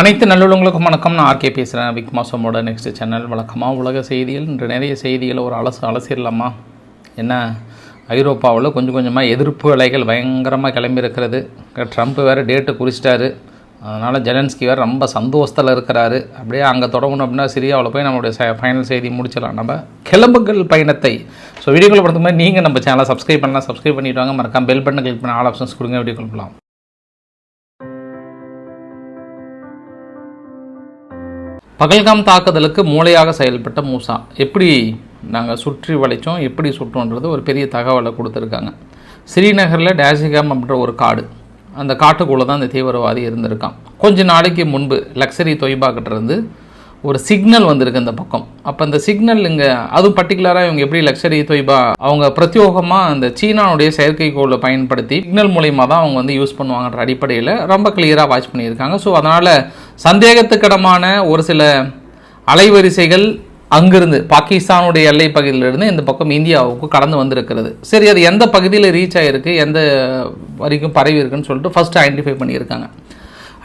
அனைத்து நல்லுள்ளவங்களுக்கும் வணக்கம். நான் ஆர்கே பேசுகிறேன் பிக் மாசமோட நெக்ஸ்ட் சேனல் வழக்கமாக உலக செய்திகள் இன்று நிறைய செய்திகளை ஒரு அலசு அலசிடலாமா? என்ன? ஐரோப்பாவில் கொஞ்சம் கொஞ்சமாக எதிர்ப்பு அலைகள் பயங்கரமாக கிளம்பியிருக்கிறது. ட்ரம்ப் வேறு டேட்டு குறிச்சிட்டாரு. அதனால் ஜெலன்ஸ்கி வேறு ரொம்ப சந்தோஷத்தில் இருக்கிறாரு. அப்படியே அங்கே தொடங்கணும் அப்படின்னா சிரியாவில் போய் நம்மளுடைய ஃபைனல் செய்தி முடிச்சிடலாம். நம்ம கிளம்புகள் பயணத்தை. ஸோ வீடியோக்குள்ள படுத்த மாதிரி நீங்கள் நம்ம சேனலை சப்ஸ்கிரைப் பண்ணலாம். சப்ஸ்கிரைப் பண்ணிவிட்டு வாங்க. மறக்காம பெல் பட்டன் கிளிக் பண்ண ஆல் ஆப்ஷன்ஸ் கொடுங்க. வீடியோ கொடுக்கலாம் பகல்காம் தாக்குதலுக்கு மூளையாக செயல்பட்ட மூசா. எப்படி நாங்கள் சுற்றி வளைச்சோம் எப்படி சுட்டோன்றது ஒரு பெரிய தகவலை கொடுத்துருக்காங்க. ஸ்ரீநகரில் டேசிகாம் அப்படின்ற ஒரு காடு. அந்த காட்டுக்குள்ளே தான் அந்த தீவிரவாதி இருந்திருக்கான். கொஞ்ச நாளைக்கு முன்பு லக்ஸரி தொய்பாக்கிட்டிருந்து ஒரு சிக்னல் வந்திருக்கு அந்த பக்கம். அப்போ அந்த சிக்னல் இங்கே அதுவும் பர்டிகுலராக இவங்க எப்படி லக்ஸரி தொய்பா அவங்க பிரத்யோகமாக அந்த சீனாவுடைய செயற்கைக்கோளை பயன்படுத்தி சிக்னல் மூலியமாக தான் அவங்க வந்து யூஸ் பண்ணுவாங்கன்ற அடிப்படையில் ரொம்ப கிளியராக வாட்ச் பண்ணியிருக்காங்க. ஸோ அதனால் சந்தேகத்துக்கிடமான ஒரு சில அலைவரிசைகள் அங்கிருந்து பாகிஸ்தானுடைய எல்லை பகுதியிலிருந்து இந்த பக்கம் இந்தியாவுக்கு கடந்து வந்திருக்கிறது. சரி அது எந்த பகுதியில் ரீச் ஆகிருக்கு எந்த வரைக்கும் பரவி இருக்குன்னு சொல்லிட்டு ஃபஸ்ட்டு ஐடென்டிஃபை பண்ணியிருக்காங்க.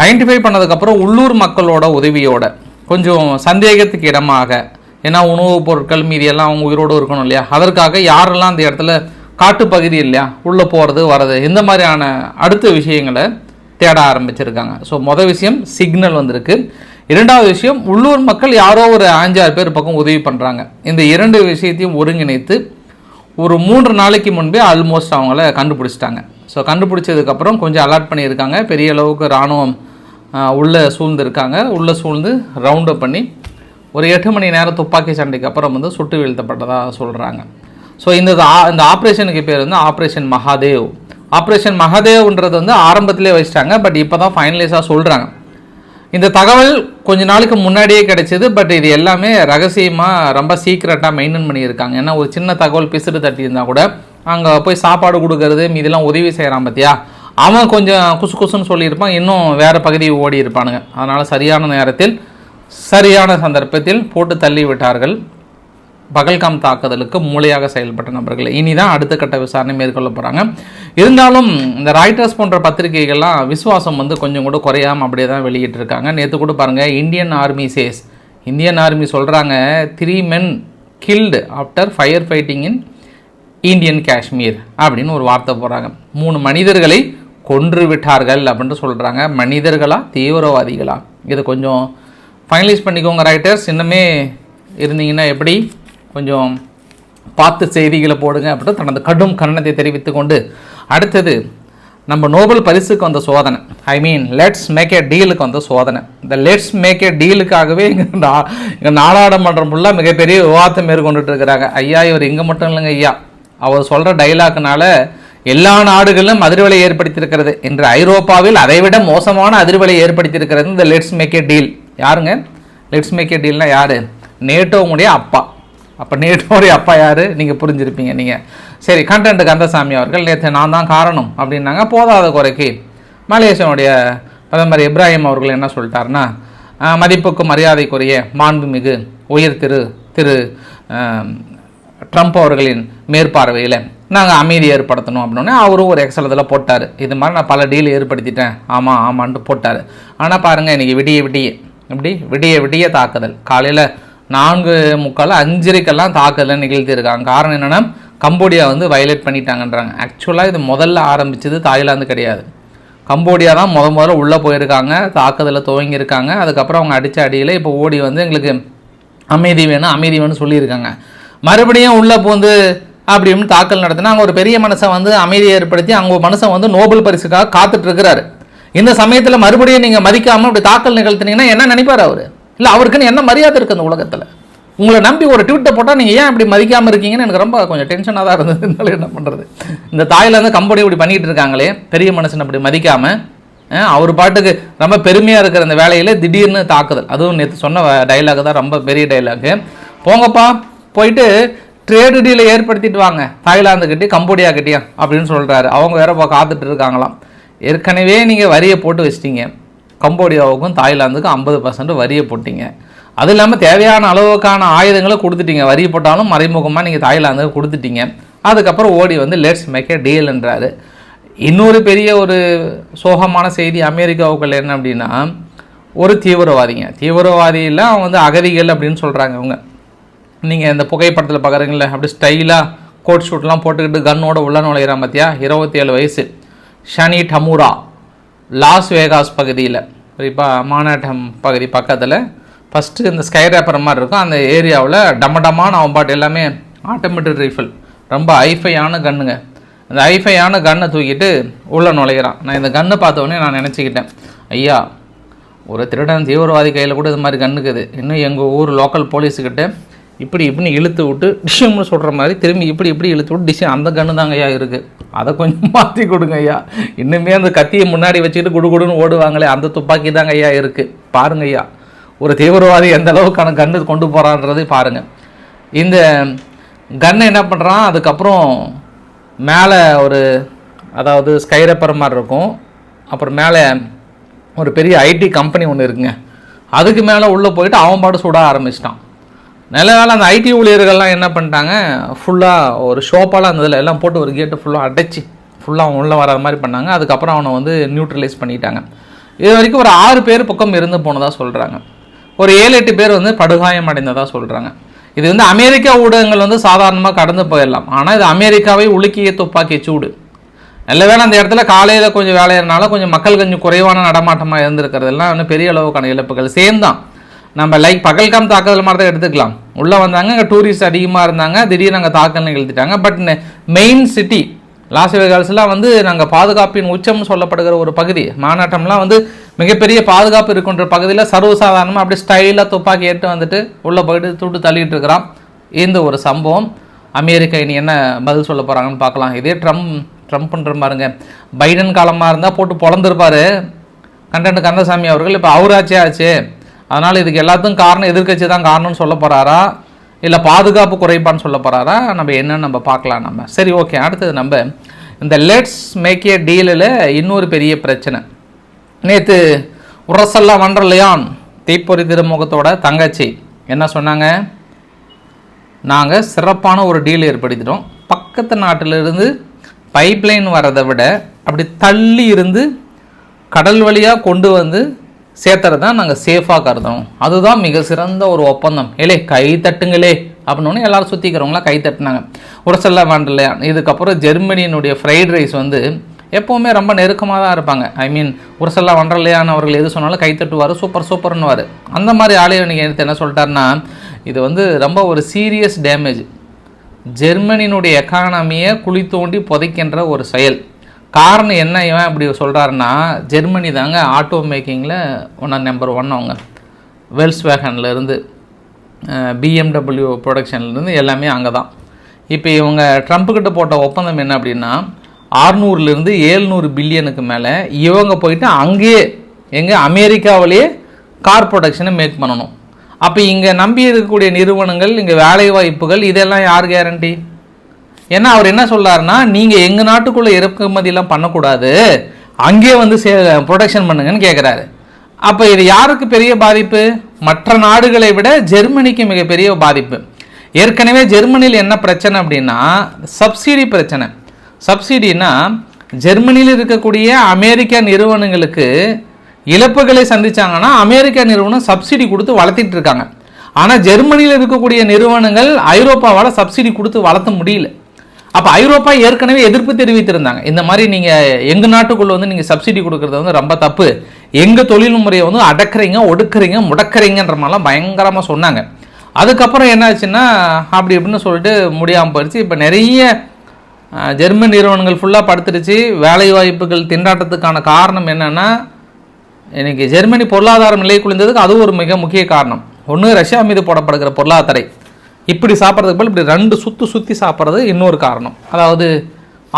ஐடென்டிஃபை பண்ணதுக்கப்புறம் உள்ளூர் மக்களோட உதவியோட கொஞ்சம் சந்தேகத்துக்கு இடமாக. ஏன்னா உணவுப் பொருட்கள் மீதி எல்லாம் அவங்க உயிரோடு இருக்கணும் இல்லையா? அதற்காக யாரெல்லாம் அந்த இடத்துல காட்டுப்பகுதி இல்லையா? உள்ளே போகிறது வர்றது இந்த மாதிரியான அடுத்த விஷயங்களை தேட ஆரம்பிச்சிருக்காங்க. ஸோ மொதல் விஷயம் சிக்னல் வந்திருக்கு. இரண்டாவது விஷயம் உள்ளூர் மக்கள் யாரோ ஒரு அஞ்சாறு பேர் பக்கம் உதவி பண்ணுறாங்க இந்த இரண்டு விஷயத்தையும் ஒருங்கிணைத்து ஒரு மூன்று நாளைக்கு முன்பே ஆல்மோஸ்ட் அவங்கள கண்டுபிடிச்சிட்டாங்க. ஸோ கண்டுபிடிச்சதுக்கப்புறம் கொஞ்சம் அலர்ட் பண்ணியிருக்காங்க. பெரிய அளவுக்கு இராணுவம் உள்ளே சூழ்ந்திருக்காங்க. உள்ளே சூழ்ந்து ரவுண்டப் பண்ணி ஒரு எட்டு மணி நேரம் துப்பாக்கி சண்டைக்கு அப்புறம் வந்து சுட்டு வீழ்த்தப்பட்டதாக சொல்கிறாங்க ஸோ இந்த ஆ- இந்த ஆப்ரேஷனுக்கு பேர் வந்து ஆப்ரேஷன் மகாதேவ். ஆப்ரேஷன் மகாதேவ்ன்றது வந்து ஆரம்பத்திலே வச்சிட்டாங்க. பட் இப்போ தான் ஃபைனலைஸாக சொல்கிறாங்க இந்த தகவல் கொஞ்ச நாளுக்கு முன்னாடியே கிடைச்சிது. பட் இது எல்லாமே ரகசியமாக ரொம்ப சீக்கிரட்டாக மெயின்டைன் பண்ணியிருக்காங்க. ஏன்னா ஒரு சின்ன தகவல் பிசுறு தட்டி இருந்தால் கூட அங்கே போய் சாப்பாடு கொடுக்கறது மீதெல்லாம் உதவி செய்கிறான் பார்த்தியா அவன் கொஞ்சம் குசு குசுன்னு சொல்லியிருப்பான் இன்னும் வேறு பகுதி ஓடி இருப்பானுங்க. அதனால் சரியான நேரத்தில் சரியான சந்தர்ப்பத்தில் போட்டு தள்ளி விட்டார்கள். பகல்காம் தாக்குதலுக்கு மூளையாக செயல்பட்ட நபர்கள். இனிதான் அடுத்த கட்ட விசாரணை மேற்கொள்ள போகிறாங்க இருந்தாலும் இந்த ராய்டர்ஸ் போன்ற பத்திரிகைகள்லாம் விசுவாசம் வந்து கொஞ்சம் கூட குறையாம அப்படியே தான் வெளியிட்டிருக்காங்க. நேற்று கூட பாருங்கள் Indian army says Indian army சொல்கிறாங்க three men killed after fire fighting in Indian Kashmir அப்படின்னு ஒரு வார்த்தை போடுறாங்க மூணு மனிதர்களை கொன்று விட்டார்கள் அப்படின்ட்டு சொல்கிறாங்க மனிதர்களா? தீவிரவாதிகளா? இதை கொஞ்சம் ஃபைனலைஸ் பண்ணிக்கோங்க ரைட்டர்ஸ் இன்னுமே இருந்தீங்கன்னா எப்படி? கொஞ்சம் பார்த்து செய்திகளை போடுங்க அப்படின்னு தனது கடும் கண்டனத்தை தெரிவித்து கொண்டு அடுத்தது நம்ம நோபல் பரிசுக்கு வந்த சோதனை. ஐ மீன் லெட்ஸ் மேக் ஏ டீலுக்கு வந்த சோதனை. இந்த லெட்ஸ் மேக் ஏ டீலுக்காகவே இங்கே இங்கே நாடாளுமன்றம் ஃபுல்லாக மிகப்பெரிய விவாதத்தை மேற்கொண்டுட்டு இருக்கிறாங்க. ஐயா இவர் இங்கே மட்டும் இல்லைங்க ஐயா. அவர் சொல்கிற டைலாக்குனால எல்லா நாடுகளிலும் அதிர்வலை ஏற்படுத்தியிருக்கிறது. இன்று ஐரோப்பாவில் அதைவிட மோசமான அதிர்வலை ஏற்படுத்தியிருக்கிறது இந்த லெட்ஸ் மேக் ஏ டீல் யாருங்க? லெட்ஸ் மேக் ஏ டீல்னா யார்? நேட்டோவுடைய அப்பா. அப்போ நேட்டோடைய அப்பா யார்? நீங்கள் புரிஞ்சிருப்பீங்க நீங்கள் சரி கண்டென்ட் கந்தசாமி அவர்கள் நேற்று நான் தான் காரணம் அப்படின்னாங்க. போதாத குறைக்கு. மலேசியாவுடைய பிரதமர் இப்ராஹிம் அவர்கள் என்ன சொல்லிட்டாருன்னா மதிப்புக்கு மரியாதைக்குரிய மாண்புமிகு உயர் திரு திரு ட்ரம்ப் அவர்களின் மேற்பார்வையில் நாங்கள் அமைதி ஏற்படுத்தணும் அப்படின்னே அவரும் ஒரு எக்ஸல் இதில் போட்டார். இது மாதிரி நான் பல டீல் ஏற்படுத்திட்டேன். ஆமாம் ஆமான்ட்டு போட்டார். ஆனால் பாருங்கள் இன்றைக்கி விடிய விடிய இப்படி விடிய விடிய தாக்குதல். காலையில் நான்கு முக்கால் அஞ்சரைக்கெல்லாம் தாக்குதலை நிகழ்த்தியிருக்காங்க. காரணம் என்னென்னா கம்போடியா வந்து வயலேட் பண்ணிட்டாங்கன்றாங்க. ஆக்சுவலாக இது முதல்ல ஆரம்பிச்சது தாய்லாந்து கிடையாது. கம்போடியா தான் முத முதல்ல உள்ளே போயிருக்காங்க தாக்குதலை துவங்கியிருக்காங்க. அதுக்கப்புறம் அவங்க அடித்த அடியில் இப்போ ஓடி வந்து எங்களுக்கு அமைதி வேணும் அமைதி வேணும்னு சொல்லியிருக்காங்க. மறுபடியும் உள்ளே போந்து அப்படின்னு தாக்கல் நடத்தினா அங்கே ஒரு பெரிய மனுஷன் வந்து அமைதியை ஏற்படுத்தி அங்கே மனுஷன் வந்து நோபல் பரிசுக்காக காத்துட்டு இருக்கிறாரு இந்த சமயத்தில் மறுபடியும் நீங்கள் மதிக்காமல் அப்படி தாக்கல் நிகழ்த்தினீங்கன்னா என்ன நினைப்பார் அவர்? இல்லை அவருக்குன்னு என்ன மரியாதை இருக்குது அந்த உலகத்தில்? உங்களை நம்பி ஒரு ட்வீட்டை போட்டால் நீங்கள் ஏன் இப்படி மதிக்காமல் இருக்கீங்கன்னு எனக்கு ரொம்ப கொஞ்சம் டென்ஷனாக தான் இருந்தது. இருந்தாலும் என்ன பண்ணுறது இந்த தாய்லாந்து கம்பெனி இப்படி பண்ணிட்டு இருக்காங்களே பெரிய மனுஷன் அப்படி மதிக்காமல் அவர் பாட்டுக்கு ரொம்ப பெருமையாக இருக்கிற அந்த வேலையில் திடீர்னு தாக்குதல். அதுவும் நேற்று சொன்ன டைலாக் தான் ரொம்ப பெரிய டைலாக்கு போங்கப்பா போயிட்டு ட்ரேடு டீலை ஏற்படுத்திட்டு வாங்க. தாய்லாந்து கிட்டே கம்போடியா கிட்டேயும் அப்படின்னு சொல்கிறாரு அவங்க வேற இப்போ காத்துட்டு இருக்காங்களாம். ஏற்கனவே நீங்கள் வரியை போட்டு வச்சிட்டீங்க. கம்போடியாவுக்கும் தாய்லாந்துக்கும் ஐம்பது பர்சன்ட் வரியை போட்டிங்க. அது இல்லாமல் தேவையான அளவுக்கான ஆயுதங்களை கொடுத்துட்டீங்க. வரி போட்டாலும் மறைமுகமாக நீங்கள் தாய்லாந்துக்கு கொடுத்துட்டீங்க. அதுக்கப்புறம் ஓடி வந்து லெட்ஸ் மேக் ஏ டீல்ன்றாரு இன்னொரு பெரிய ஒரு சோகமான செய்தி அமெரிக்காவுக்குள்ள என்ன அப்படின்னா ஒரு தீவிரவாதிங்க. தீவிரவாதியெல்லாம் வந்து அகதிகள் அப்படின்னு சொல்கிறாங்க அவங்க நீங்கள் இந்த புகைப்படத்தில் பார்க்குறீங்களே அப்படி ஸ்டைலாக கோட் ஷூட்லாம் போட்டுக்கிட்டு கன்னோட உள்ள நுழையிறான் பார்த்தியா இருபத்தி ஏழு வயசு. ஷனி டமுரா லாஸ் வேகாஸ் பகுதியில். குறிப்பாக மானாட்டம் பகுதி பக்கத்தில். ஃபஸ்ட்டு இந்த ஸ்கை ரேப்பர் மாதிரி இருக்கும். அந்த ஏரியாவில் டமடமான அவன் பாட்டு எல்லாமே ஆட்டோமேட்டிக் ரைஃபிள் ரொம்ப ஐஃபையான கன்னுங்க அந்த ஐஃபையான கன்னை தூக்கிட்டு உள்ளே நுழையிறான். நான் இந்த கன்னை பார்த்தோன்னே நான் நினச்சிக்கிட்டேன். ஐயா ஒரு திருடன் தீவிரவாதி கையில் கூட இது மாதிரி கண்ணுக்குது இன்னும் எங்கள் ஊர் லோக்கல் போலீஸுக்கிட்ட இப்படி இப்படின்னு இழுத்து விட்டு டிஷ்ஷம்னு சொல்கிற மாதிரி திரும்பி இப்படி இப்படி இழுத்து விட்டு டிஷ் அந்த கன்று தாங்க ஐயா இருக்குது அதை கொஞ்சம் மாற்றி கொடுங்க ஐயா. இன்னுமே அந்த கத்தியை முன்னாடி வச்சுக்கிட்டு குடு குடுன்னு ஓடுவாங்களே அந்த துப்பாக்கி தாங்க ஐயா இருக்குது பாருங்க ஐயா. ஒரு தீவிரவாதி எந்த அளவுக்கான கன்று கொண்டு போகிறான்றது பாருங்கள் இந்த கன்னை என்ன பண்ணுறான் அதுக்கப்புறம் மேலே ஒரு அதாவது ஸ்கைரப்பர் மாதிரி இருக்கும். அப்புறம் மேலே ஒரு பெரிய ஐடி கம்பெனி ஒன்று இருக்குங்க. அதுக்கு மேலே உள்ளே போயிட்டு அவன் பாடு சுட ஆரம்பிச்சிட்டான். நல்ல வேளை அந்த ஐடி ஊழியர்கள்லாம் என்ன பண்ணிட்டாங்க? ஃபுல்லாக ஒரு ஷோப்பாலாம் இதில் எல்லாம் போட்டு ஒரு கேட்டு ஃபுல்லாக அடைச்சி ஃபுல்லாக அவன் உள்ளே வராத மாதிரி பண்ணாங்க. அதுக்கப்புறம் அவனை வந்து நியூட்ரலைஸ் பண்ணிட்டாங்க. இது வரைக்கும் ஒரு ஆறு பேர் பக்கம் இருந்து போனதாக சொல்கிறாங்க ஒரு ஏழு எட்டு பேர் வந்து படுகாயம் அடைந்ததாக சொல்கிறாங்க இது வந்து அமெரிக்கா ஊடகங்கள் வந்து சாதாரணமாக கடந்து போயிடலாம். ஆனால் இது அமெரிக்காவை உலுக்கிய துப்பாக்கி சூடு. நல்ல வேலை அந்த இடத்துல காலையில் கொஞ்சம் வேலையிறனால கொஞ்சம் மக்கள் கொஞ்சம் குறைவான நடமாட்டமாக இருந்திருக்கிறதெல்லாம் வந்து பெரிய அளவுக்கான இழப்புகள். சேர்ந்தான் நம்ம லைக் பகல்காம் தாக்குதல் மாதிரி தான் எடுத்துக்கலாம். உள்ளே வந்தாங்க இங்கே டூரிஸ்ட் அதிகமாக இருந்தாங்க திடீர்னு அங்கே தாக்கல் நிகழ்த்திட்டாங்க. பட் மெயின் சிட்டி லாஸ் வேகாஸ்லாம் வந்து நாங்கள் பாதுகாப்பின் உச்சம்னு சொல்லப்படுகிற ஒரு பகுதி. மாநாட்டம்லாம் வந்து மிகப்பெரிய பாதுகாப்பு இருக்கின்ற பகுதியில் சர்வசாதாரணமாக அப்படியே ஸ்டைலாக துப்பாக்கி ஏற்று வந்துட்டு உள்ளே போயிட்டு துட்டு தள்ளிட்டு இருக்கிறான். இந்த ஒரு சம்பவம். அமெரிக்கா இனி என்ன பதில் சொல்ல போகிறாங்கன்னு பார்க்கலாம். இதே ட்ரம்ப் ட்ரம்ப்ன்ற பாருங்க. பைடன் காலமாக இருந்தால் போட்டு பொழந்திருப்பாரு. கண்டன்ட் கந்தசாமி அவர்கள் இப்போ அவராச்சே ஆச்சு அதனால் இதுக்கு எல்லாத்துக்கும் காரணம் எதிர்க்கட்சி தான் காரணம்னு சொல்ல போகிறாரா இல்லை பாதுகாப்பு குறைப்பான்னு சொல்ல போகிறாரா நம்ம என்னன்னு நம்ம பார்க்கலாம் நம்ம. சரி ஓகே. அடுத்தது நம்ம இந்த லெட்ஸ் மேக் ஏ டீலில் இன்னொரு பெரிய பிரச்சனை. நேற்று உரசல்லா வண்டர்லையான் தீப்பொறி திருமுகத்தோட தங்கச்சி என்ன சொன்னாங்க? நாங்கள் சிறப்பான ஒரு டீல் ஏற்படுத்திட்டோம். பக்கத்து நாட்டிலிருந்து பைப்லைன் வரதை விட அப்படி தள்ளி இருந்து கடல் வழியாக கொண்டு வந்து சேர்த்துறது தான் நாங்கள் சேஃபாக கருதணும். அதுதான் மிக சிறந்த ஒரு ஒப்பந்தம். ஏலே கை தட்டுங்களே. அப்படின்னு எல்லாரும் சுற்றிக்கிறவங்களாம் கை தட்டினாங்க. ஒரு சில வேண்டலையா இதுக்கப்புறம் ஜெர்மனியினுடைய ஃப்ரைட் ரைஸ் வந்து எப்போவுமே ரொம்ப நெருக்கமாக தான் இருப்பாங்க. ஐ மீன் ஒரு சில வண்டர்லையான் அவர்கள் எது சொன்னாலும் கை தட்டுவார் சூப்பர் சூப்பர்னுவார் அந்த மாதிரி ஆளே நீங்கள் எடுத்து என்ன சொல்லிட்டாருன்னா இது வந்து ரொம்ப ஒரு சீரியஸ் டேமேஜ் ஜெர்மனியினுடைய எக்கானமியை குழி தோண்டி புதைக்கின்ற ஒரு செயல். காரணம் என்ன இவன் அப்படி சொல்கிறாருன்னா ஜெர்மனி தாங்க ஆட்டோ மேக்கிங்கில் ஒன்றா நம்பர் ஒன் அவங்க. வெல்ஸ் வேகன்லேருந்து பிஎம்டபிள்யூ ப்ரொடக்ஷன்லேருந்து எல்லாமே அங்கே தான் இப்போ இவங்க ட்ரம்ப்புக்கிட்ட போட்ட ஒப்பந்தம் என்ன அப்படின்னா ஆறுநூறுலேருந்து ஏழ்நூறு பில்லியனுக்கு மேலே இவங்க போயிட்டு அங்கேயே எங்கே அமெரிக்காவிலேயே கார் ப்ரொடக்ஷனை மேக் பண்ணணும். அப்போ இங்கே நம்பி இருக்கக்கூடிய நிறுவனங்கள் இங்கே வேலை வாய்ப்புகள் இதெல்லாம் யார் கேரண்டி ஏன்னா அவர் என்ன சொல்றாருன்னா நீங்கள் எங்கள் நாட்டுக்குள்ளே இறக்குமதியெல்லாம் பண்ணக்கூடாது. அங்கேயே வந்து சே ப்ரொடக்ஷன் பண்ணுங்கன்னு கேட்குறாரு அப்போ இது யாருக்கு பெரிய பாதிப்பு? மற்ற நாடுகளை விட ஜெர்மனிக்கு மிகப்பெரிய பாதிப்பு. ஏற்கனவே ஜெர்மனியில் என்ன பிரச்சனை அப்படின்னா சப்சிடி பிரச்சனை. சப்சிடினா ஜெர்மனியில் இருக்கக்கூடிய அமெரிக்க நிறுவனங்களுக்கு இழப்புகளை சந்திச்சாங்கன்னா அமெரிக்க நிறுவனம் சப்சிடி கொடுத்து வளர்த்திட்டு இருக்காங்க. ஆனால் ஜெர்மனியில் இருக்கக்கூடிய நிறுவனங்கள் ஐரோப்பாவால் சப்சிடி கொடுத்து வளர்த்த முடியல. அப்போ ஐரோப்பா ஏற்கனவே எதிர்ப்பு தெரிவித்திருந்தாங்க. இந்த மாதிரி நீங்கள் எங்கள் நாட்டுக்குள்ளே வந்து நீங்கள் சப்சிடி கொடுக்குறது வந்து ரொம்ப தப்பு. எங்கள் தொழில் முறையை வந்து அடக்குறீங்க ஒடுக்குறீங்க முடக்குறீங்கன்ற மாதிரிலாம் பயங்கரமாக சொன்னாங்க. அதுக்கப்புறம் என்னாச்சுன்னா அப்படி இப்படின்னு சொல்லிட்டு முடியாமல் போயிடுச்சு இப்போ நிறைய ஜெர்மன் நிறுவனங்கள் ஃபுல்லாக படுத்துருச்சு வேலை வாய்ப்புகள் திண்டாட்டத்துக்கான காரணம் என்னென்னா இன்னைக்கு ஜெர்மனி பொருளாதாரம் நிலை குளிந்ததுக்கு அது ஒரு மிக முக்கிய காரணம். ஒன்று ரஷ்யா மீது போடப்படுகிற பொருளாதார இப்படி சாப்பிட்றதுக்கு பதில் இப்படி ரெண்டு சுற்றி சுற்றி சாப்பிட்றது இன்னொரு காரணம். அதாவது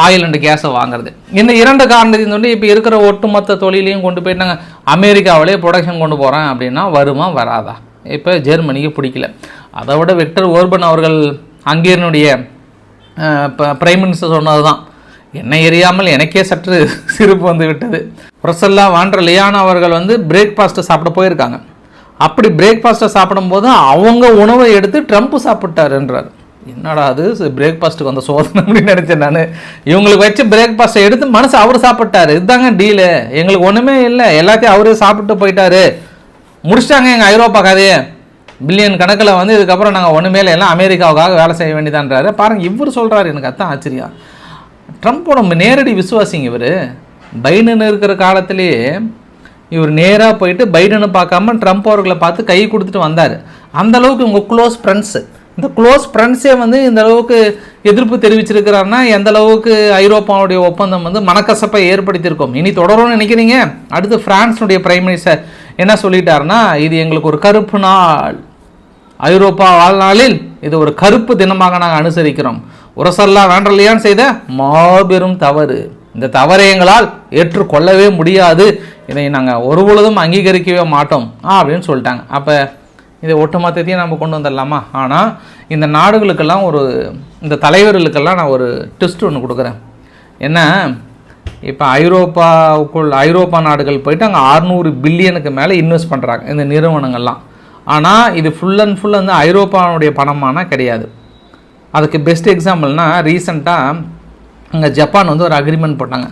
ஆயில் அண்டு கேஸை வாங்குறது. இந்த இரண்டு காரணத்தையும் சொல்லி இப்போ இருக்கிற ஒட்டுமொத்த தொழிலையும் கொண்டு போயிட்டு நாங்கள் அமெரிக்காவிலே ப்ரொடக்ஷன் கொண்டு போகிறேன் அப்படின்னா வருமா வராதா? இப்போ ஜெர்மனிக்கு பிடிக்கல. அதை விட விக்டர் ஓர்பன் அவர்கள் அங்கேனுடைய இப்போ பிரைம் மினிஸ்டர் சொன்னது தான் என்னை எரியாமல் எனக்கே சற்று சிரிப்பு வந்து விட்டது. பிரசல்லா வாண்டர் லியானா அவர்கள் வந்து பிரேக்ஃபாஸ்ட்டு சாப்பிட போயிருக்காங்க. அப்படி பிரேக்ஃபாஸ்ட்டை சாப்பிடும்போது அவங்க உணவை எடுத்து ட்ரம்ப் சாப்பிட்டாருன்றார். என்னடா அது? பிரேக்ஃபாஸ்ட்டுக்கு வந்த சோதனை அப்படின்னு நினச்சேன் நான். இவங்களுக்கு வச்சு பிரேக்ஃபாஸ்ட்டை எடுத்து மனசு அவர் சாப்பிட்டாரு. இதுதாங்க டீலு எங்களுக்கு ஒன்றுமே இல்லை. எல்லாத்தையும் அவரே சாப்பிட்டு போயிட்டாரு. முடிச்சிட்டாங்க எங்கள் ஐரோப்பா கதையை. பில்லியன் கணக்கில் வந்து இதுக்கப்புறம் நாங்கள் ஒன்றுமே இல்லை. எல்லாம் அமெரிக்காவுக்காக வேலை செய்ய வேண்டியதான்றாரு. பாருங்கள் இவர் சொல்கிறாரு எனக்கு அதான் ஆச்சரியம். ட்ரம்ப்போட நேரடி விசுவாசிங்க இவர். பைடன் இருக்கிற காலத்திலேயே இவர் நேராக போயிட்டு பைடனை பார்க்காம ட்ரம்ப் அவர்களை பார்த்து கை கொடுத்துட்டு வந்தார். அந்தளவுக்கு இவங்க உங்கள் க்ளோஸ் ஃப்ரெண்ட்ஸு இந்த க்ளோஸ் ஃப்ரெண்ட்ஸே வந்து இந்த அளவுக்கு எதிர்ப்பு தெரிவிச்சிருக்கிறாருன்னா எந்த அளவுக்கு ஐரோப்பாவுடைய ஒப்பந்தம் வந்து மனக்கசப்பை ஏற்படுத்தியிருக்கோம். இனி தொடரும்னு நினைக்கிறீங்க? அடுத்து பிரான்ஸுடைய பிரைம் மினிஸ்டர் என்ன சொல்லிட்டாருன்னா இது எங்களுக்கு ஒரு கருப்பு நாள். ஐரோப்பா வாழ்நாளில் இது ஒரு கருப்பு தினமாக நாங்கள் அனுசரிக்கிறோம். உரசல்லா வேண்டலையான்னு செய்த மாபெரும் தவறு. இந்த தவறை எங்களால் ஏற்றுக்கொள்ளவே முடியாது. இதை நாங்கள் ஒரு பொழுதும் அங்கீகரிக்கவே மாட்டோம் ஆ அப்படின்னு சொல்லிட்டாங்க. அப்போ இதை ஒட்டுமொத்தத்தையும் நம்ம கொண்டு வந்துடலாமா? ஆனால் இந்த நாடுகளுக்கெல்லாம் ஒரு இந்த தலைவர்களுக்கெல்லாம் நான் ஒரு டெஸ்ட் ஒன்று கொடுக்குறேன். என்ன இப்போ ஐரோப்பாவுக்குள் ஐரோப்பா நாடுகள் போயிட்டு அங்கே அறுநூறு பில்லியனுக்கு மேலே இன்வெஸ்ட் பண்ணுறாங்க இந்த நிறுவனங்கள்லாம். ஆனால் இது ஃபுல் அண்ட் ஃபுல் வந்து ஐரோப்பாவுடைய பணமானால் கிடையாது. அதுக்கு பெஸ்ட் எக்ஸாம்பிள்னால் ரீசண்டாக அங்கே ஜப்பான் வந்து ஒரு அக்ரிமெண்ட் போட்டாங்க.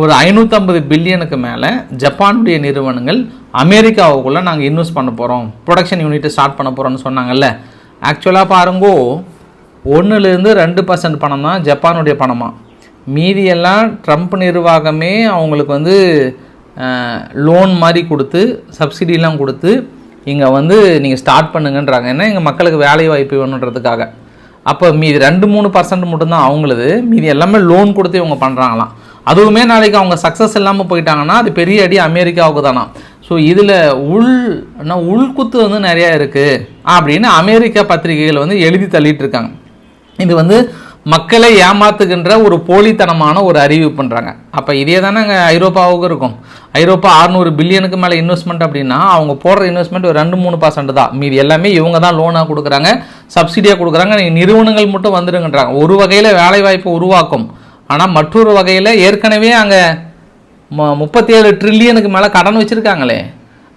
ஒரு ஐநூற்றம்பது பில்லியனுக்கு மேலே ஜப்பானுடைய நிறுவனங்கள் அமெரிக்காவுக்குள்ளே நாங்கள் இன்வெஸ்ட் பண்ண போகிறோம் ப்ரொடக்ஷன் யூனிட்டை ஸ்டார்ட் பண்ண போகிறோம்னு சொன்னாங்கல்ல. ஆக்சுவலாக பாருங்கோ ஒன்றுலேருந்து ரெண்டு பர்சன்ட் பணம் தான் ஜப்பானுடைய பணமாக மீதியெல்லாம் ட்ரம்ப் நிர்வாகமே அவங்களுக்கு வந்து லோன் மாதிரி கொடுத்து சப்சிடிலாம் கொடுத்து இங்கே வந்து நீங்கள் ஸ்டார்ட் பண்ணுங்கன்றாங்க. ஏன்னா எங்கள் மக்களுக்கு வேலை வாய்ப்பு வேணுன்றதுக்காக. அப்போ மீதி ரெண்டு மூணு பர்சன்ட் மட்டும்தான் அவங்களது. மீதி எல்லாமே லோன் கொடுத்து இவங்க பண்ணுறாங்களாம் அதுவுமே நாளைக்கு அவங்க சக்ஸஸ் இல்லாமல் போயிட்டாங்கன்னா அது பெரிய அடி அமெரிக்காவுக்கு தானா ஸோ இதில் உள் என்ன உள்குத்து வந்து நிறையா இருக்குது அப்படின்னு அமெரிக்கா பத்திரிகைகள் வந்து எழுதி தள்ளிட்டு இருக்காங்க. இது வந்து மக்களை ஏமாத்துகின்ற ஒரு போலித்தனமான ஒரு அறிவு பண்ணுறாங்க அப்போ இதே தானே அங்கே ஐரோப்பாவுக்கு இருக்கும். ஐரோப்பா அறுநூறு பில்லியனுக்கு மேலே இன்வெஸ்ட்மெண்ட் அப்படின்னா அவங்க போடுற இன்வெஸ்ட்மெண்ட் ஒரு ரெண்டு மூணு பர்சன்ட் தான். மீதி எல்லாமே இவங்க தான் லோனாக கொடுக்குறாங்க சப்சிடியாக கொடுக்குறாங்க நீங்கள் நிறுவனங்கள் மட்டும் வந்துடுங்கன்றாங்க ஒரு வகையில் வேலைவாய்ப்பு உருவாக்கும். ஆனால் மற்றொரு வகையில் ஏற்கனவே அங்கே மு முப்பத்தி ஏழு ட்ரில்லியனுக்கு மேலே கடன் வச்சுருக்காங்களே.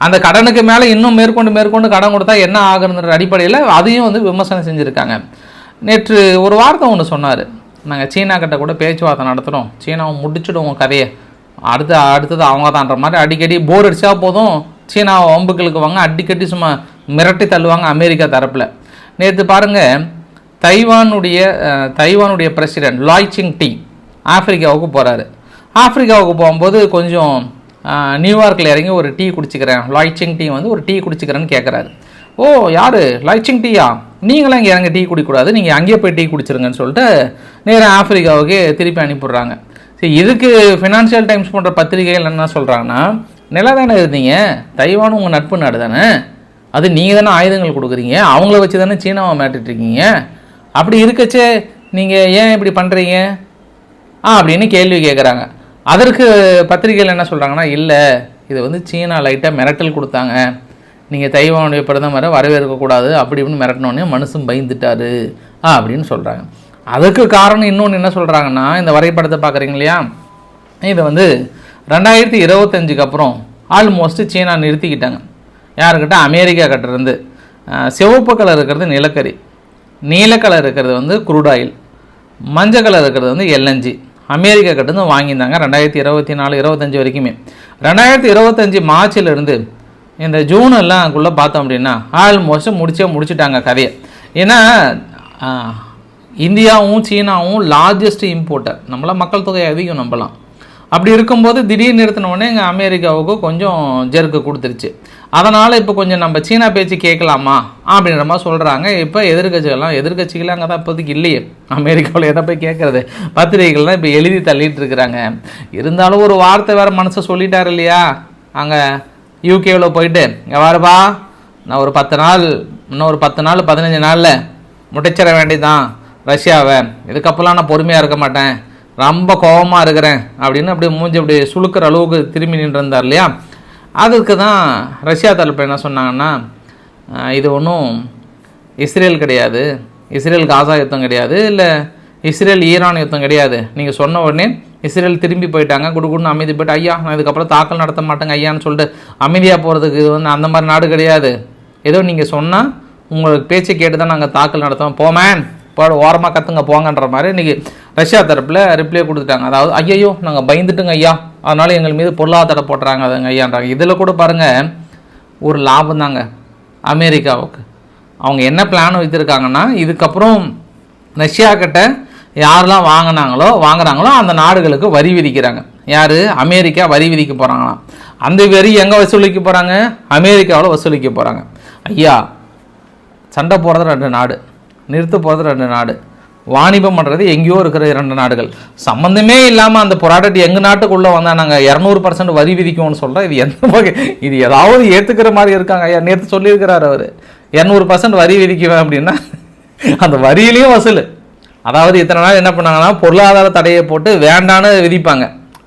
அந்த கடனுக்கு மேலே இன்னும் மேற்கொண்டு மேற்கொண்டு கடன் கொடுத்தா என்ன ஆகுதுன்ற அடிப்படையில் அதையும் வந்து விமர்சனம் செஞ்சுருக்காங்க. நேற்று ஒரு வார்த்தை ஒன்று சொன்னார். நாங்கள் சீனா கிட்ட கூட பேச்சுவார்த்தை நடத்துகிறோம் சீனாவை முடிச்சுடுவோம் கதையை. அடுத்து அடுத்தது அவங்க தான்ற மாதிரி அடிக்கடி போர் அடித்தா போதும். சீனாவை வம்புகளுக்கு வாங்க அடிக்கடி சும்மா மிரட்டி தள்ளுவாங்க அமெரிக்கா தரப்பில். நேற்று பாருங்கள் தைவானுடைய தைவானுடைய பிரசிடென்ட் லாய்ச்சிங் டி ஆப்பிரிக்காவுக்கு போகிறாரு ஆப்பிரிக்காவுக்கு போகும்போது கொஞ்சம் நியூயார்க்கில் இறங்கி ஒரு டீ குடிச்சிக்கிறேன். லாய்ச்சிங் டீ வந்து ஒரு டீ குடிச்சிக்கிறேன்னு கேட்குறாரு ஓ யார்? லைச்சிங் டீயா? நீங்களாம் இங்கே இறங்க டீ குடிக்கக்கூடாது. நீங்கள் அங்கேயே போய் டீ குடிச்சிருங்கன்னு சொல்லிட்டு நேராக ஆப்பிரிக்காவுக்கு திருப்பி அனுப்பிடுறாங்க. சரி இதுக்கு ஃபினான்ஷியல் டைம்ஸ் போன்ற பத்திரிகைகள் என்ன சொல்கிறாங்கன்னா நில தானே இருந்தீங்க தைவானும் உங்கள் நட்பு நாடு தானே? அது நீங்கள் தானே ஆயுதங்கள் கொடுக்குறீங்க? அவங்கள வச்சு தானே சீனாவை மாட்டிட்ருக்கீங்க அப்படி இருக்கச்சே நீங்கள் ஏன் இப்படி பண்ணுறீங்க ஆ அப்படின்னு கேள்வி கேட்குறாங்க அதற்கு பத்திரிகையில் என்ன சொல்கிறாங்கன்னா இல்லை இது வந்து சீனா லைட்டாக மிரட்டல் கொடுத்தாங்க. நீங்கள் தைவானுடைய பிரதமரை வரவேற்கக்கூடாது அப்படி இப்படின்னு மிரட்டினோடனே மனுஷன் பயந்துட்டாரு அப்படின்னு சொல்கிறாங்க அதுக்கு காரணம் இன்னொன்று என்ன சொல்கிறாங்கன்னா இந்த வரைபடத்தை பார்க்குறீங்க இல்லையா? இது வந்து ரெண்டாயிரத்தி இருபத்தஞ்சுக்கு அப்புறம் ஆல்மோஸ்ட் சீனா நிறுத்திக்கிட்டாங்க. யாருக்கிட்ட? அமெரிக்கா கிட்டேருந்து சிவப்பு கலர் இருக்கிறது நிலக்கரி. நீல கலர் இருக்கிறது வந்து குரூட் ஆயில் மஞ்சள் கலர் இருக்கிறது வந்து எல்என்ஜி அமெரிக்கா கிட்டேருந்து வாங்கியிருந்தாங்க ரெண்டாயிரத்தி இருபத்தி நாலு இருபத்தஞ்சி வரைக்குமே. ரெண்டாயிரத்தி இருபத்தஞ்சி மார்ச்லேருந்து இந்த ஜூன் எல்லாம்குள்ளே பார்த்தோம் அப்படின்னா ஆல்மோஸ்ட் முடிச்சே முடிச்சிட்டாங்க கதையை. ஏன்னா இந்தியாவும் சீனாவும் லார்ஜஸ்ட் இம்போர்ட்டர் நம்மள மக்கள் தொகை அதிகம் நம்பலாம். அப்படி இருக்கும்போது திடீர்னு நிறுத்தினோடனே எங்கள் அமெரிக்காவுக்கு கொஞ்சம் ஜெருக்கு கொடுத்துருச்சு. அதனால் இப்போ கொஞ்சம் நம்ம சீனா பேச்சு கேட்கலாமா அப்படின்ற மாதிரி சொல்கிறாங்க இப்போ எதிர்கட்சிகள்லாம் எதிர்கட்சிகள் அங்கே தான் இப்போதைக்கு இல்லையே. அமெரிக்காவில் எதை போய் கேட்குறது? பத்திரிகைகள்லாம் இப்போ எழுதி தள்ளிட்டு இருக்கிறாங்க. இருந்தாலும் ஒரு வார்த்தை வேறு மனசை சொல்லிட்டார் இல்லையா? அங்கே யூகேவில் போயிட்டு வாருப்பா. நான் ஒரு பத்து நாள் இன்னும் ஒரு பத்து நாள் பதினஞ்சு நாளில் முட்டைச்சிட வேண்டியதுதான். ரஷ்யாவை. இதுக்கப்புறம் நான் பொறுமையாக இருக்க மாட்டேன். ரொம்ப கோபமாக இருக்கிறேன் அப்படின்னு அப்படியே மூஞ்சி அப்படி சுழுக்கிற அளவுக்கு திரும்பி நின்றுருந்தார் இல்லையா? அதுக்கு தான் ரஷ்யா தரப்பு என்ன சொன்னாங்கன்னா இது ஒன்றும் இஸ்ரேல் கிடையாது. இஸ்ரேல் காசா யுத்தம் கிடையாது. இல்லை இஸ்ரேல் ஈரான் யுத்தம் கிடையாது. நீங்கள் சொன்ன உடனே இஸ்ரேல் திரும்பி போயிட்டாங்க. குடுகுடுன்னு அமைதி போயிட்டு ஐயா நான் இதுக்கப்புறம் தாக்கல் நடத்த மாட்டேங்க ஐயான்னு சொல்லிட்டு அமைதியாக போகிறதுக்கு இது வந்து அந்த மாதிரி நாடு கிடையாது. ஏதோ நீங்கள் சொன்னால் உங்களுக்கு பேச்சை கேட்டு தான் நாங்கள் தாக்கல் நடத்துவோம். போமேன் போட ஓரமாக கற்றுங்க போங்கன்ற மாதிரி இன்றைக்கி ரஷ்யா தரப்பில் ரிப்ளை கொடுத்துட்டாங்க. அதாவது ஐயையோ நாங்கள் பயந்துட்டுங்க ஐயா. அதனால் எங்கள் மீது பொருளாதார போட்டுறாங்க அதுங்க ஐயான்றாங்க. இதில் கூட பாருங்கள் ஒரு லாபம் தாங்க அமெரிக்காவுக்கு. அவங்க என்ன பிளான் வைத்திருக்காங்கன்னா இதுக்கப்புறம் ரஷ்யா கிட்ட யாரெல்லாம் வாங்கினாங்களோ வாங்குறாங்களோ அந்த நாடுகளுக்கு வரி விதிக்கிறாங்க. யார்? அமெரிக்கா வரி விதிக்க போகிறாங்களாம் அந்த வரி எங்கே வசூலிக்க போகிறாங்க அமெரிக்காவில் வசூலிக்க போகிறாங்க ஐயா சண்டை போகிறது ரெண்டு நாடு நிறுத்த போகிறது ரெண்டு நாடு வாணிபம் பண்ணுறது எங்கேயோ இருக்கிற இரண்டு நாடுகள். சம்மந்தமே இல்லாமல் அந்த புராடக்ட் எங்கள் நாட்டுக்குள்ளே வந்தால் நாங்கள் இரநூறு பர்சன்ட் வரி விதிக்கும்னு சொல்கிறோம் இது எந்த வகை? இது ஏதாவது ஏற்றுக்கிற மாதிரி இருக்காங்க ஐயா. நேற்று சொல்லியிருக்கிறார் அவர். இரநூறு பர்சன்ட் வரி விதிக்குவேன் அப்படின்னா அந்த வரியிலையும் வசூல். அதாவது இத்தனை நாள் என்ன பண்ணாங்கன்னா பொருளாதார தடையை போட்டு வேண்டான்னு விதிப்பாங்க.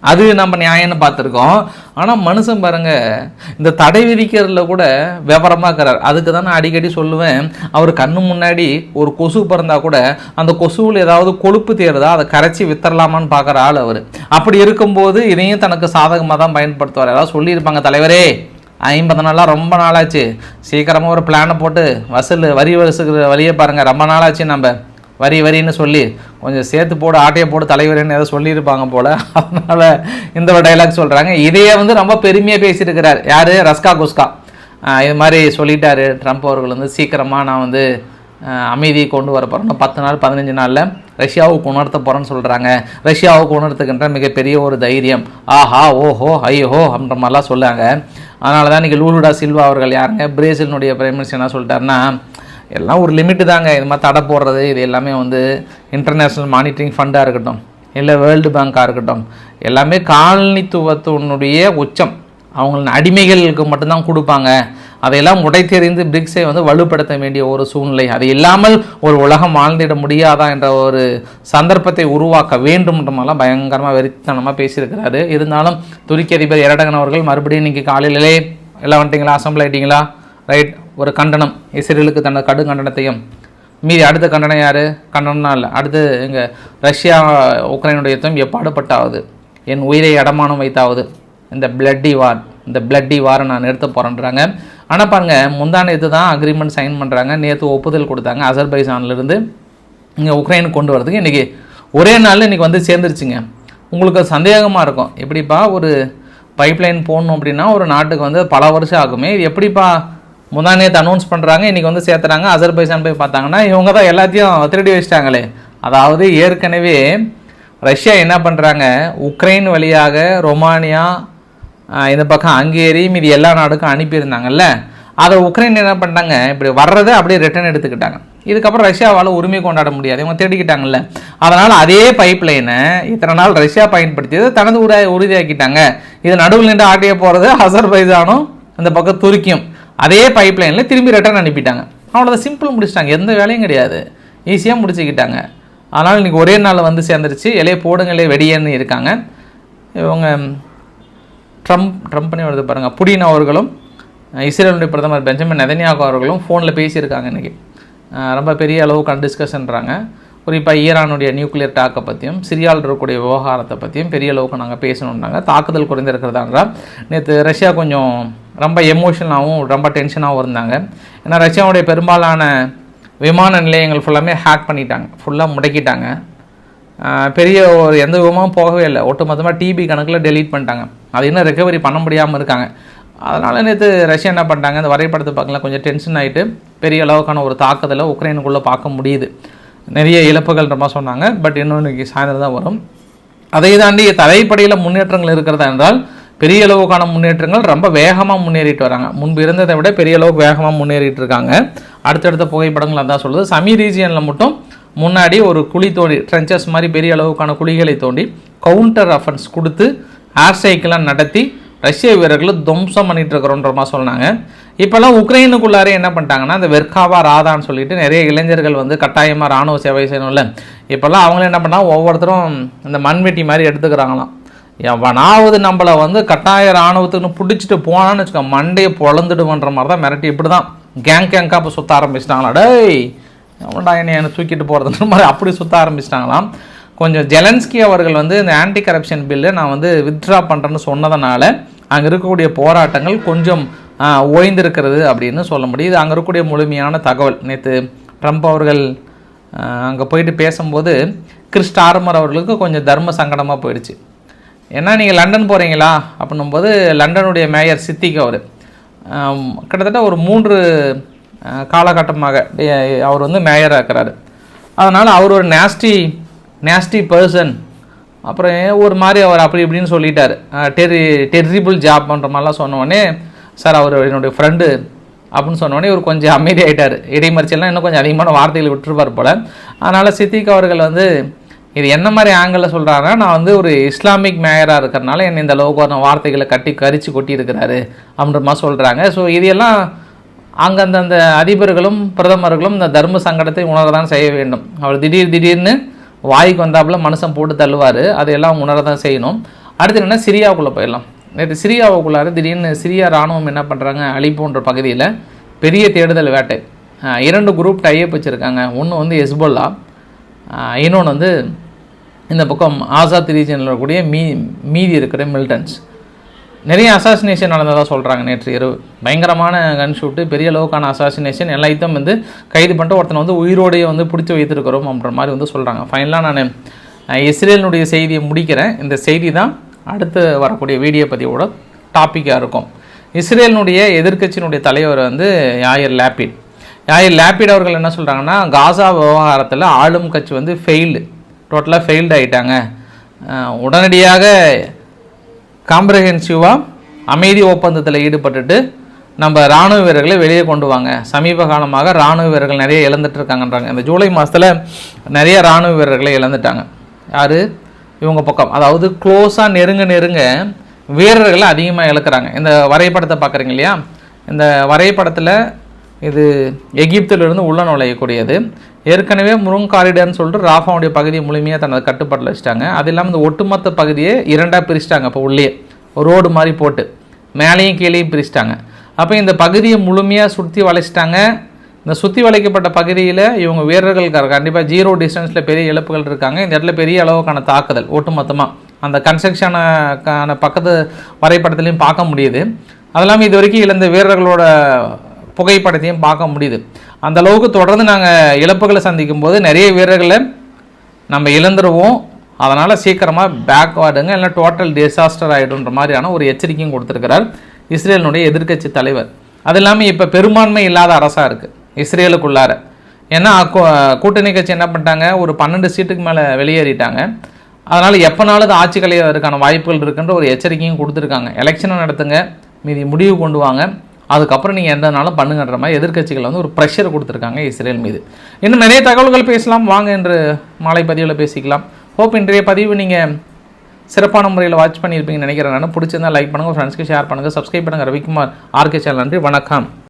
அது நம்ம நியாயம்னு பார்த்துருக்கோம். ஆனால் மனுஷன் பாருங்க இந்த தடை விதிக்கிறதுல கூட விவரமாக இருக்கிறார் அதுக்கு தான் நான் அடிக்கடி சொல்லுவேன். அவர் கண்ணு முன்னாடி ஒரு கொசு பிறந்தா கூட அந்த கொசுவில் ஏதாவது கொழுப்பு தேருதா அதை கரைச்சி வித்தரலாமான்னு பார்க்குற ஆள் அவர். அப்படி இருக்கும்போது இதையும் தனக்கு சாதகமாக தான் பயன்படுத்துவார். ஏதாவது சொல்லியிருப்பாங்க தலைவரே ஐம்பது நாளாக ரொம்ப நாளாச்சு. சீக்கிரமாக ஒரு பிளானை போட்டு வசூல் வரி வசூல் வழியே பாருங்கள் ரொம்ப நாளாச்சு நம்ம. வரி வரின்னு சொல்லி கொஞ்சம் சேர்த்து போடு ஆட்டையை போடு தலைவர்னு ஏதோ சொல்லியிருப்பாங்க போல். அதனால் இந்த ஒரு டைலாக் சொல்கிறாங்க இதையே வந்து ரொம்ப பெருமையாக பேசியிருக்கிறார் யார்? ரஸ்கா குஸ்கா. இது மாதிரி சொல்லிட்டாரு ட்ரம்ப் அவர்கள் வந்து. சீக்கிரமாக நான் வந்து அமைதியை கொண்டு வர போகிறேன் பத்து நாள் பதினஞ்சு நாளில் ரஷ்யாவுக்கு உணர்த்த போகிறேன்னு சொல்கிறாங்க ரஷ்யாவுக்கு உணர்த்துக்கின்ற மிகப்பெரிய ஒரு தைரியம். ஆஹா ஓஹோ ஐயோ அப்படின்ற மாதிரிலாம் சொல்லாங்க. அதனால தான் இன்றைக்கி லூலுடா சில்வா அவர்கள் யாருங்க? பிரேசிலினுடைய பிரைம் மினிஸ்டர் என்ன சொல்லிட்டாருன்னா எல்லாம் ஒரு லிமிட்டு தாங்க. இது மாதிரி தடை போடுறது இது எல்லாமே வந்து இன்டர்நேஷ்னல் மானிட்டரிங் ஃபண்டாக இருக்கட்டும் இல்லை வேர்ல்டு பேங்காக இருக்கட்டும் எல்லாமே காலனித்துவத்தினுடைய உச்சம். அவங்களின் அடிமைகளுக்கு மட்டும்தான் கொடுப்பாங்க. அதையெல்லாம் உடைத்தெறிந்து பிரிக்ஸை வந்து வலுப்படுத்த வேண்டிய ஒரு சூழ்நிலை. அது இல்லாமல் ஒரு உலகம் வாழ்ந்திட முடியாதா என்ற ஒரு சந்தர்ப்பத்தை உருவாக்க வேண்டும்ன்றமெல்லாம் பயங்கரமாக வெறித்தனமாக பேசியிருக்கிறாரு. இருந்தாலும் துருக்கி அதிபர் இரடகன் அவர்கள் மறுபடியும் இன்னைக்கு காலையிலே எல்லாம் வந்துட்டீங்களா? அசம்பிள் ஆயிட்டீங்களா? ரைட் ஒரு கண்டனம். இஸ்ரேலுக்கு தனது கடும் கண்டனத்தையும் மீதி அடுத்த கண்டனம் யார்? கண்டனம்னா இல்லை. அடுத்து எங்கள் ரஷ்யா உக்ரைனுடைய யுத்தம் எப்பாடுபட்டாவது? என் உயிரை அடமானம் வைத்தாவது? இந்த பிளட்டி வார் இந்த பிளட்டி வாரை நான் நிறுத்த போகிறேன்றாங்க ஆனால் பாருங்கள் முந்தான இது தான் அக்ரிமெண்ட் சைன் பண்ணுறாங்க நேற்று ஒப்புதல் கொடுத்தாங்க அசர்பைசான்லேருந்து இங்கே உக்ரைனுக்கு கொண்டு வரதுக்கு இன்றைக்கி ஒரே நாளில் இன்றைக்கி வந்து சேர்ந்துருச்சுங்க. உங்களுக்கு சந்தேகமாக இருக்கும். எப்படிப்பா ஒரு பைப்லைன் போடணும் அப்படின்னா ஒரு நாட்டுக்கு வந்து பல வருஷம் ஆகுமே. இது எப்படிப்பா முந்தா நேற்று அனௌன்ஸ் பண்ணுறாங்க இன்றைக்கி வந்து சேர்த்துறாங்க. அசர்பைசான் போய் பார்த்தாங்கன்னா இவங்க தான் எல்லாத்தையும் திருடி வச்சிட்டாங்களே. அதாவது ஏற்கனவே ரஷ்யா என்ன பண்ணுறாங்க உக்ரைன் வழியாக ரொமானியா இந்த பக்கம் ஹங்கேரி மீதி எல்லா நாடுக்கும் அனுப்பியிருந்தாங்கல்ல. அதை உக்ரைன் என்ன பண்ணிட்டாங்க? இப்படி வர்றதை அப்படியே ரிட்டர்ன் எடுத்துக்கிட்டாங்க. இதுக்கப்புறம் ரஷ்யாவால் உரிமை கொண்டாட முடியாது. இவங்க தேடிக்கிட்டாங்கல்ல அதனால் அதே பைப் லைனை இத்தனை நாள் ரஷ்யா பயன்படுத்தியது தனது உறுதியாக்கிட்டாங்க. இது நடுவில் நின்று ஆட்டிய போகிறது அசர்பைசானும் இந்த பக்கம் துருக்கியும். அதே பைப் லைனில் திரும்பி ரிட்டர்ன் அனுப்பிட்டாங்க. அவ்வளோதான் சிம்பிள் முடிச்சிட்டாங்க. எந்த வேலையும் கிடையாது. ஈஸியாக முடிச்சுக்கிட்டாங்க. அதனால் இன்றைக்கி ஒரே நாள் வந்து சேர்ந்துருச்சு. இலைய போடுங்களே வெடியன்னு இருக்காங்க. இவங்க ட்ரம்ப் ட்ரம்ப்னே வருது பாருங்கள் புடின் அவர்களும் இஸ்ரேலுடைய பிரதமர் பெஞ்சமின் நெதன்யாகோ அவர்களும் ஃபோனில் பேசியிருக்காங்க இன்றைக்கி ரொம்ப பெரிய அளவுக்கான டிஸ்கஷன்றாங்க குறிப்பாக ஈரானுடைய நியூக்ளியர் டாக்கை பற்றியும் சிரியாவில் இருக்கக்கூடிய விவகாரத்தை பற்றியும் பெரிய அளவுக்கு நாங்கள் பேசணுன்னாங்க தாக்குதல் குறைந்திருக்கிறதான்றா நேற்று ரஷ்யா கொஞ்சம் ரொம்ப எமோஷனலாகவும் ரொம்ப டென்ஷனாகவும் இருந்தாங்க. ஏன்னா ரஷ்யாவுடைய பெரும்பாலான விமான நிலையங்கள் ஃபுல்லாமே ஹேக் பண்ணிட்டாங்க. ஃபுல்லாக முடக்கிட்டாங்க. பெரிய ஒரு எந்த விதமும் போகவே இல்லை. ஒட்டுமொத்தமாக டிபி கணக்கில் டெலீட் பண்ணிட்டாங்க. அது இன்னும் ரெக்கவரி பண்ண முடியாமல் இருக்காங்க. அதனால் நேற்று ரஷ்யா என்ன பண்ணிட்டாங்க? அந்த வரைபடத்தை பார்க்கலாம் கொஞ்சம் டென்ஷன் ஆகிட்டு பெரிய அளவுக்கான ஒரு தாக்குதலை உக்ரைனுக்குள்ளே பார்க்க முடியுது. நிறைய இழப்புகள்ன்ற மாதிரி சொன்னாங்க. பட் இன்னும் இன்றைக்கி சாயந்தரம் தான் வரும். அதை தாண்டி தலைப்படையில் முன்னேற்றங்கள் இருக்கிறதா என்றால் பெரிய அளவுக்கான முன்னேற்றங்கள் ரொம்ப வேகமாக முன்னேறிட்டு வராங்க. முன்பு இருந்ததை விட பெரிய அளவுக்கு வேகமாக முன்னேறிட்டு இருக்காங்க. அடுத்தடுத்த புகைப்படங்கள் அதான் சொல்லுது சமி ரீஜியனில் மட்டும் முன்னாடி ஒரு குழி தோண்டி ட்ரென்ச்சஸ் மாதிரி பெரிய அளவுக்கான குழிகளை தோண்டி கவுண்டர் அஃபன்ஸ் கொடுத்து ஏர் சைக்கிளாக நடத்தி ரஷ்ய வீரர்களை துவம்சம் பண்ணிட்டு இருக்கிறோன்ற மாதிரி சொன்னாங்க. இப்போல்லாம் உக்ரைனுக்குள்ளாரே என்ன பண்ணிட்டாங்கன்னா இந்த வெர்காவா ராதான்னு சொல்லிட்டு நிறைய இளைஞர்கள் வந்து கட்டாயமாக ராணுவ சேவை செய்யணும்ல. இப்போல்லாம் அவங்களும் என்ன பண்ணால் ஒவ்வொருத்தரும் இந்த மண்வெட்டி மாதிரி எடுத்துக்கிறாங்களாம். எவனாவது நம்மளை வந்து கட்டாய ராணுவத்துக்குன்னு பிடிச்சிட்டு போனான்னு வச்சுக்கோ மண்டையை பொழந்துடுவன்ற மாதிரி தான் மிரட்டி இப்படி தான் கேங் கேங்காக இப்போ சுற்ற ஆரம்பிச்சிட்டாங்களா டேய் அவன்டா என்னை தூக்கிட்டு போகிறதுன்ற மாதிரி அப்படி சுற்ற ஆரம்பிச்சிட்டாங்களாம். கொஞ்சம் ஜெலன்ஸ்கி அவர்கள் வந்து இந்த ஆன்டி கரப்ஷன் பில்லு நான் வந்து வித்ட்ரா பண்ணுறேன்னு சொன்னதுனால அங்கே இருக்கக்கூடிய போராட்டங்கள் கொஞ்சம் ஓய்ந்திருக்கிறது அப்படின்னு சொல்ல முடியுது. அங்கே இருக்கக்கூடிய முழுமையான தகவல். நேற்று ட்ரம்ப் அவர்கள் அங்கே போயிட்டு பேசும்போது கிறிஸ் டார்மர் அவர்களுக்கு கொஞ்சம் தர்ம சங்கடமாக போயிடுச்சு. ஏன்னா நீங்கள் லண்டன் போகிறீங்களா அப்படின்னும்போது லண்டனுடைய மேயர் சித்திக் அவர். கிட்டத்தட்ட ஒரு மூன்று காலகட்டமாக அவர் வந்து மேயராக இருக்கிறாரு. அதனால் அவர் ஒரு நேஸ்டி நேஸ்டி பர்சன் அப்புறம் ஏன் ஒரு மாதிரி அவர் அப்படி இப்படின்னு சொல்லிட்டார். டெரி டெரிபிள் ஜாப் பண்ணுற மாதிரிலாம் சொன்னோடனே சார் அவர் என்னுடைய ஃப்ரெண்டு அப்படின்னு சொன்னோடனே இவர் கொஞ்சம் அமைதியாகிட்டார் இடைமறிச்சல்லாம் இன்னும் கொஞ்சம் அதிகமான வார்த்தைகள் விட்டுருப்பார் போல். அதனால் சித்திக் அவர்கள் வந்து இது என்ன மாதிரி ஆங்கிளில் சொல்கிறாருன்னா நான் வந்து ஒரு இஸ்லாமிக் மேயராக இருக்கிறனால என்னை இந்த அளவுக்கு வார்த்தைகளை கட்டி கரிச்சு கொட்டி இருக்கிறாரு அப்படின்ற மாதிரி சொல்கிறாங்க ஸோ இதையெல்லாம் அங்கந்தந்த அதிபர்களும் பிரதமர்களும் இந்த தர்ம சங்கடத்தை உணரதான் செய்ய வேண்டும். அவர் திடீர் திடீர்னு வாய்க்கு வந்தாப்புல மனுஷன் போட்டு தள்ளுவார். அதையெல்லாம் உணரதான் செய்யணும். அடுத்து என்னென்னா சிரியாவுக்குள்ளே போயிடலாம். நேற்று சிரியாவுக்குள்ளார திடீர்னு சிரியா ராணுவம் என்ன பண்ணுறாங்க அலிப்போன்ற பகுதியில் பெரிய தேடுதல் வேட்டை. இரண்டு குரூப் டைப் வச்சுருக்காங்க. ஒன்று வந்து எஸ்போல்லா இன்னொன்று வந்து இந்த பக்கம் ஆசாத் ரீஜனில் இருக்கக்கூடிய மீ மீதி இருக்கிற மில்டன்ஸ் நிறைய அசாசினேஷன் நடந்ததாக சொல்கிறாங்க நேற்று இரவு. பயங்கரமான கன் ஷூட்டு பெரிய அளவுக்கான அசாசினேஷன் எல்லாத்தையும் வந்து கைது பண்ணிட்டு ஒருத்தனை வந்து உயிரோடையே வந்து பிடிச்சி வைத்திருக்கிறோம் அப்படின்ற மாதிரி வந்து சொல்கிறாங்க ஃபைனலாக நான் இஸ்ரேலினுடைய செய்தியை முடிக்கிறேன். இந்த செய்தி தான் அடுத்து வரக்கூடிய வீடியோ பதிவோட டாப்பிக்காக இருக்கும். இஸ்ரேலினுடைய எதிர்க்கட்சியினுடைய தலைவர் வந்து யாயர் லேப்பிட். யாயர் லேப்பிட் அவர்கள் என்ன சொல்கிறாங்கன்னா காசா விவகாரத்தில் ஆளும் கட்சி வந்து ஃபெயில்டு டோட்டலாக ஃபெயில்டு ஆகிட்டாங்க உடனடியாக காம்ப்ரஹென்சிவாக அமைதி ஒப்பந்தத்தில் ஈடுபட்டுட்டு நம்ம ராணுவ வீரர்களை வெளியே கொண்டு வாங்க. சமீப காலமாக ராணுவ வீரர்கள் நிறைய இழந்துட்டுருக்காங்கன்றாங்க இந்த ஜூலை மாதத்தில் நிறைய ராணுவ வீரர்களை இழந்துட்டாங்க. யார்? இவங்க பக்கம். அதாவது க்ளோஸாக நெருங்க நெருங்க வீரர்களை அதிகமாக இழக்கிறாங்க. இந்த வரைபடத்தை பார்க்குறீங்க இல்லையா? இந்த வரைபடத்தில் இது எகிப்திலிருந்து உள்ள நுழையக்கூடியது. ஏற்கனவே முருங் காரிடர்னு சொல்லிட்டு ராஃபாவுடைய பகுதியை முழுமையாக தனது கட்டுப்பாட்டில் வச்சுட்டாங்க. அது இல்லாமல் இந்த ஒட்டுமொத்த பகுதியை இரண்டாக பிரிச்சிட்டாங்க. இப்போ உள்ளே ரோடு மாதிரி போட்டு மேலேயும் கீழேயும் பிரிச்சிட்டாங்க. அப்போ இந்த பகுதியை முழுமையாக சுற்றி வளைச்சிட்டாங்க. இந்த சுற்றி வளைக்கப்பட்ட பகுதியில் இவங்க வீரர்கள் கண்டிப்பாக ஜீரோ டிஸ்டன்ஸில் பெரிய இழப்புகள் இருக்காங்க. இந்த இடத்துல பெரிய அளவுக்கான தாக்குதல் ஒட்டுமொத்தமாக அந்த கன்ஸ்ட்ரக்ஷனுக்கான பக்கத்து வரைபடத்துலையும் பார்க்க முடியுது. அது இல்லாமல் இது வரைக்கும் இழந்த வீரர்களோட புகைப்படத்தையும் பார்க்க முடியுது. அந்த அளவுக்கு தொடர்ந்து நாங்கள் இழப்புகளை சந்திக்கும் போது நிறைய வீரர்களை நம்ம இழந்துருவோம். அதனால் சீக்கிரமாக பேக்வார்டுங்க இல்லை டோட்டல் டிசாஸ்டர் ஆகிடுன்ற மாதிரியான ஒரு எச்சரிக்கையும் கொடுத்துருக்கிறார் இஸ்ரேலினுடைய எதிர்க்கட்சி தலைவர். அது இல்லாமல் இப்போ பெரும்பான்மை இல்லாத அரசாக இருக்குது இஸ்ரேலுக்குள்ளார. ஏன்னா கூட்டணி கட்சி என்ன பண்ணிட்டாங்க? ஒரு பன்னெண்டு சீட்டுக்கு மேலே வெளியேறிட்டாங்க. அதனால் எப்போனாலும் ஆட்சி கலைவதற்கான வாய்ப்புகள் இருக்குன்ற ஒரு எச்சரிக்கையும் கொடுத்துருக்காங்க. எலெக்ஷனை நடத்துங்க மீதி முடிவு கொண்டு வாங்க. அதுக்கப்புறம் நீங்கள் எந்தனாலும் பண்ணுங்கன்ற மாதிரி எதிர்க்கட்சிகள் வந்து ஒரு ப்ரெஷர் கொடுத்துருக்காங்க இஸ்ரேல் மீது. இன்னும் நிறைய தகவல்கள் பேசலாம். வாங்க என்று மாலை பதிவில் பேசிக்கலாம். ஹோப் இன்றைய பதிவு நீங்கள் சிறப்பான முறையில் வாட்ச் பண்ணியிருப்பீங்கன்னு நினைக்கிறேன். நான் பிடிச்சிருந்தா லைக் பண்ணுங்கள் ஃப்ரெண்ட்ஸ்க்கு ஷேர் பண்ணுங்கள் சப்ஸ்கிரைப் பண்ணுங்கள் ரவிக்குமார் ஆர்கே சேனல் நன்றி வணக்கம்.